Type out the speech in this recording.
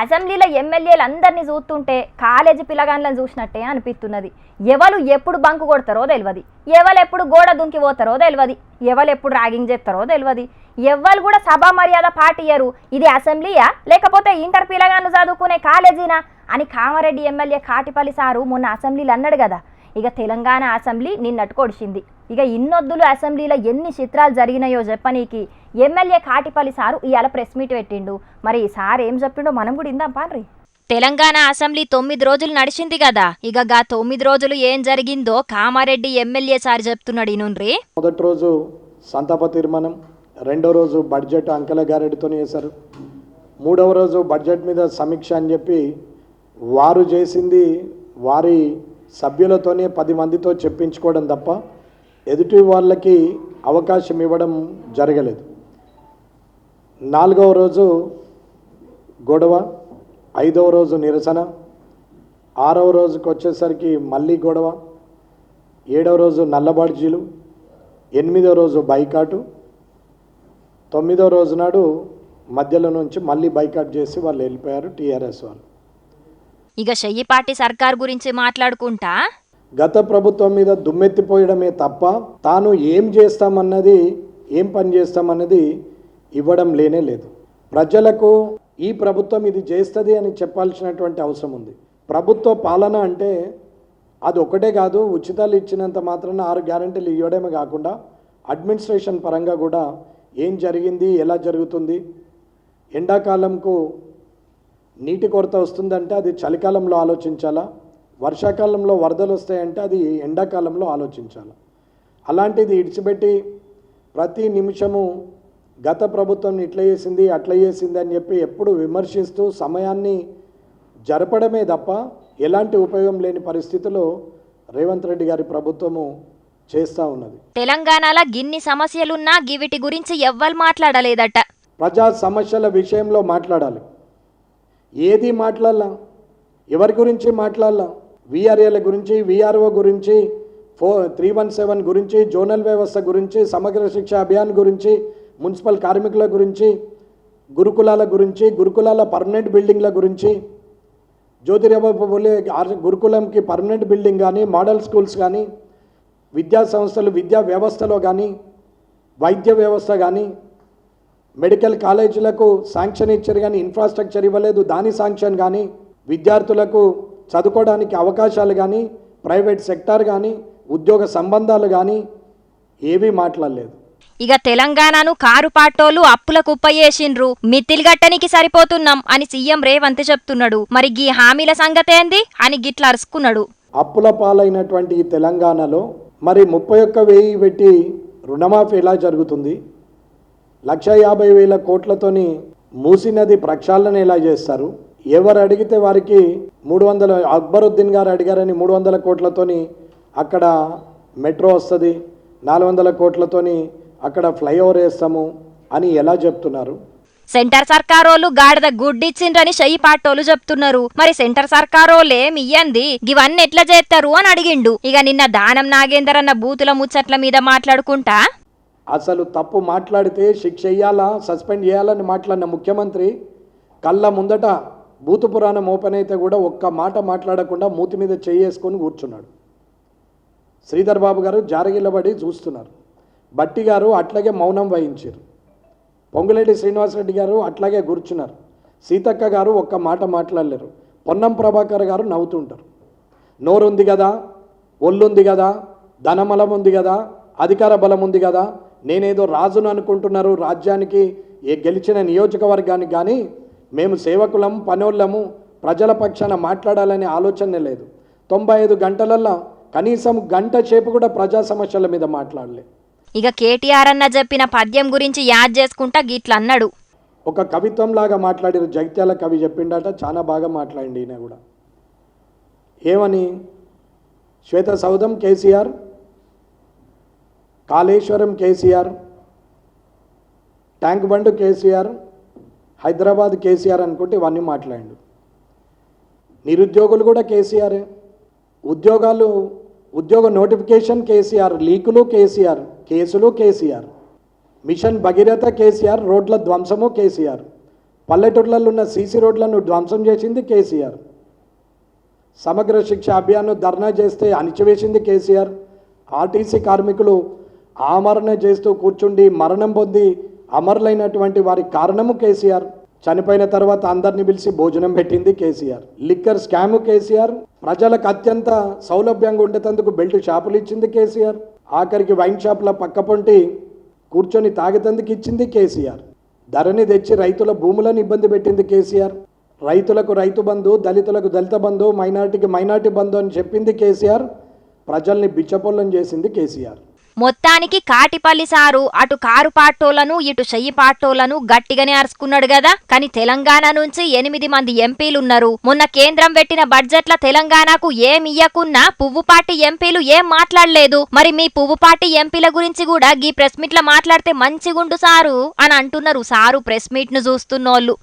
అసెంబ్లీలో ఎమ్మెల్యేలు అందరినీ చూస్తుంటే కాలేజీ పిల్లగాళ్ళని చూసినట్టే అనిపిస్తున్నది. ఎవరు ఎప్పుడు బంకు కొడతారో తెలియదు ఎవరు ఎప్పుడు గోడ దుంకి పోతారో తెలియదు ఎవరు ఎప్పుడు ర్యాగింగ్ చేస్తారో తెలియదు ఎవ్వరు కూడా సభా మర్యాద పాటియ్యరు. ఇది అసెంబ్లీయా? లేకపోతే ఇంటర్ పిల్లగాన్లు చదువుకునే కాలేజీనా? అని కామారెడ్డి ఎమ్మెల్యే కాటిపల్లి సారు మొన్న అసెంబ్లీలో అన్నాడు కదా. ఇక తెలంగాణ అసెంబ్లీ నిన్నట్టు కొడిచింది ఇక ఇన్నొద్దులు అసెంబ్లీలో ఎన్ని చిత్రాలు జరిగినాయో చెప్పనీకి ఎమ్మెల్యే కాటిపల్లి సారు ఇవాళ ప్రెస్ మీట్ పెట్టిండు. మరి ఈ సార్ ఏం చెప్పిండో మనం కూడా ఇందాం పాన్రి. తెలంగాణ అసెంబ్లీ తొమ్మిది రోజులు నడిచింది కదా. ఇక గా తొమ్మిది రోజులు ఏం జరిగిందో కామారెడ్డి ఎమ్మెల్యే సార్ చెప్తున్నాడు ఇనుండ్రి. మొదటి రోజు సంతాప తీర్మానం రెండో రోజు బడ్జెట్ అంకెల గారెడితో చేశారు. మూడవ రోజు బడ్జెట్ మీద సమీక్ష అని చెప్పి వారు చేసింది వారి సభ్యులతోనే పది మందితో చెప్పించుకోవడం తప్ప ఎదుటి వాళ్ళకి అవకాశం ఇవ్వడం జరగలేదు. నాలుగవ రోజు గొడవ ఐదవ రోజు నిరసన ఆరవ రోజుకి వచ్చేసరికి మళ్ళీ గొడవ ఏడవ రోజు నల్లబాడ్జీలు ఎనిమిదో రోజు బైకాటు తొమ్మిదో రోజు నాడు మధ్యలో నుంచి మళ్ళీ బైకాట్ చేసి వాళ్ళు వెళ్ళిపోయారు టీఆర్ఎస్ వాళ్ళు. ఇక పార్టీ సర్కార్ గురించి మాట్లాడుకుంటా? గత ప్రభుత్వం మీద దుమ్మెత్తిపోయడమే తప్ప తాను ఏం చేస్తామన్నది ఏం పని చేస్తామన్నది ఇవ్వడం లేనే లేదు. ప్రజలకు ఈ ప్రభుత్వం ఇది చేస్తుంది అని చెప్పాల్సినటువంటి అవసరం ఉంది. ప్రభుత్వ పాలన అంటే అది ఒకటే కాదు ఉచితాలు ఇచ్చినంత మాత్రాన ఆరు గ్యారంటీలు ఇవ్వడమే కాకుండా అడ్మినిస్ట్రేషన్ పరంగా కూడా ఏం జరిగింది ఎలా జరుగుతుంది? ఎండాకాలంకు నీటి కొరత వస్తుందంటే అది చలికాలంలో ఆలోచించాలా? వర్షాకాలంలో వరదలు వస్తాయంటే అది ఎండాకాలంలో ఆలోచించాలి? అలాంటిది ఇడిచిపెట్టి ప్రతి నిమిషము గత ప్రభుత్వం ఇట్లా చేసింది అట్లా చేసింది అని చెప్పి ఎప్పుడు విమర్శిస్తూ సమయాన్ని జరపడమే తప్ప ఎలాంటి ఉపయోగం లేని పరిస్థితిలో రేవంత్ రెడ్డి గారి ప్రభుత్వము చేస్తూ ఉన్నది. తెలంగాణలో గిన్ని సమస్యలున్నా గివిటి గురించి ఎవ్వరు మాట్లాడలేదట. ప్రజా సమస్యల విషయంలో మాట్లాడాలి. ఏది మాట్లాడాల? ఎవరి గురించి మాట్లాడాల? విఆర్ఏల గురించి విఆర్ఓ గురించి ఫో త్రీ వన్ సెవెన్ గురించి జోనల్ వ్యవస్థ గురించి సమగ్ర శిక్ష అభియాన్ గురించి మున్సిపల్ కార్మికుల గురించి గురుకులాల గురించి గురుకులాల పర్మనెంట్ బిల్డింగ్ల గురించి జ్యోతిరాబాబు పూలే గురుకులంకి పర్మనెంట్ బిల్డింగ్ కానీ మోడల్ స్కూల్స్ కానీ విద్యా సంస్థలు విద్యా వ్యవస్థలో కానీ వైద్య వ్యవస్థ కానీ మెడికల్ కాలేజీలకు శాంక్షన్ ఇచ్చారు కానీ ఇన్ఫ్రాస్ట్రక్చర్ ఇవ్వలేదు. దాని శాంక్షన్ కానీ విద్యార్థులకు చదువుకోవడానికి అవకాశాలు కానీ ప్రైవేట్ సెక్టార్ కానీ ఉద్యోగ సంబంధాలు కానీ ఏవీ మాట్లాడలేదు. ఇక తెలంగాణను కారు పాటోలు అప్పుల కుప్ప చేసిండ్రు. మిత్తిలిగట్టనికి సరిపోతున్నాం అని సీఎం రేవంత్ చెప్తున్నాడు. మరి గీ హామీల సంగతేంది అని గిట్ల అరుచుకున్నాడు అప్పుల పాలైనటువంటి తెలంగాణలో మరి ముప్పై ఒక్క వెయ్యి పెట్టి రుణమాఫీ ఎలా జరుగుతుంది? లక్ష యాభై వేల కోట్లతోని మూసినది ప్రక్షాళన ఎలా చేస్తారు? ఎవరు అడిగితే వారికి మూడు వందల అక్బరుద్దీన్ గారు అడిగారని మూడు వందల కోట్లతోని అక్కడ మెట్రో వస్తుంది నాలుగు వందల కోట్లతోని అక్కడ ఫ్లైఓవర్ వేస్తాము అని ఎలా చెప్తున్నారు? సెంటర్ సర్కారోళ్ళు గాడిద గుడ్డిచ్చిండ్రని షయ్యి పాటోలు చెప్తున్నారు. మరి సెంటర్ సర్కారోళ్ళే ఇయ్యంది గివన్నీ ఎట్లా చేస్తారు అని అడిగిండు. ఇక నిన్న దానం నాగేందర్ అన్న బూతుల ముచ్చట్ల మీద మాట్లాడుకుంటా? అసలు తప్పు మాట్లాడితే శిక్ష వేయాలా సస్పెండ్ చేయాలని మాట్లాడిన ముఖ్యమంత్రి కళ్ళ ముందట భూత పురాణం ఓపెన్ అయితే కూడా ఒక్క మాట మాట్లాడకుండా మూతి మీద చేసుకొని కూర్చున్నాడు. శ్రీధర్ బాబు గారు జారగిల్లబడి చూస్తున్నారు. బట్టి గారు అట్లాగే మౌనం వహించారు. పొంగులేటి శ్రీనివాసరెడ్డి గారు అట్లాగే కూర్చున్నారు. సీతక్క గారు ఒక్క మాట మాట్లాడలేరు. పొన్నం ప్రభాకర్ గారు నవ్వుతుంటారు. నోరుంది కదా ఒళ్ళుంది కదా ధనబలం ఉంది కదా అధికార బలం ఉంది కదా నేనేదో రాజును అనుకుంటున్నారు రాజ్యానికి ఏ గెలిచిన నియోజకవర్గానికి కానీ మేము సేవకులం పనోళ్ళము ప్రజల పక్షాన మాట్లాడాలనే ఆలోచనే లేదు. తొంభై ఐదు గంటలల్లో కనీసం గంట సేపు కూడా ప్రజా సమస్యల మీద మాట్లాడలే. ఇక కేటీఆర్ అన్న చెప్పిన పద్యం గురించి యాద్ చేసుకుంటా గిట్ల అన్నాడు ఒక కవిత్వంలాగా మాట్లాడిన జగిత్యాల కవి చెప్పిండట చాలా బాగా మాట్లాడింది ఈయన కూడా. ఏమని? శ్వేత సౌధం KCR? Kaleshwaram KCR Tank Bund KCR Hyderabad KCR అనుకుంటే ఇవన్నీ మాట్లాడు నిరుద్యోగులు కూడా కేసీఆర్. ఉద్యోగాలు ఉద్యోగ నోటిఫికేషన్ కేసీఆర్ లీకులు కేసీఆర్ కేసులు కేసీఆర్. మిషన్ భగీరథ కేసీఆర్ రోడ్ల ధ్వంసము కేసీఆర్. పల్లెటూర్లలో ఉన్న సీసీ రోడ్లను ధ్వంసం చేసింది కేసీఆర్. సమగ్ర శిక్ష అభియాన్ ధర్నా చేస్తే అణిచివేసింది కేసీఆర్. ఆర్టీసీ కార్మికులు ఆమరణ చేస్తూ కూర్చుండి మరణం పొంది అమరులైనటువంటి వారి కారణము కేసీఆర్. చనిపోయిన తర్వాత అందరిని పిలిచి భోజనం పెట్టింది కేసీఆర్. Liquor scam KCR. ప్రజలకు అత్యంత సౌలభ్యంగా ఉండేటందుకు బెల్ట్ షాపులు ఇచ్చింది కేసీఆర్. ఆఖరికి వైన్ షాపుల పక్కపొంటి కూర్చొని తాగేతందుకు ఇచ్చింది కేసీఆర్. ధరని తెచ్చి రైతుల భూములను ఇబ్బంది పెట్టింది కేసీఆర్. రైతులకు రైతు బంధు దళితులకు దళిత బంధు మైనార్టీకి మైనార్టీ బంధు అని చెప్పింది కేసీఆర్. ప్రజల్ని బిచ్చపొల్లం చేసింది కేసీఆర్. మొత్తానికి కాటిపల్లి సారు అటు కారు పాటోలను ఇటు చెయ్యి పాటోలను గట్టిగానే అరుచుకున్నాడు కదా కానీ తెలంగాణ నుంచి ఎనిమిది మంది ఎంపీలున్నారు. మొన్న కేంద్రం పెట్టిన బడ్జెట్ల తెలంగాణకు ఏం ఇయ్యకున్నా పువ్వుపాటి ఎంపీలు ఏం మాట్లాడలేదు. మరి మీ పువ్వుపాటి ఎంపీల గురించి కూడా గీ ప్రెస్ మీట్లో మాట్లాడితే మంచిగుండు సారు అని అంటున్నారు సారు ప్రెస్ మీట్ను చూస్తున్నోళ్ళు.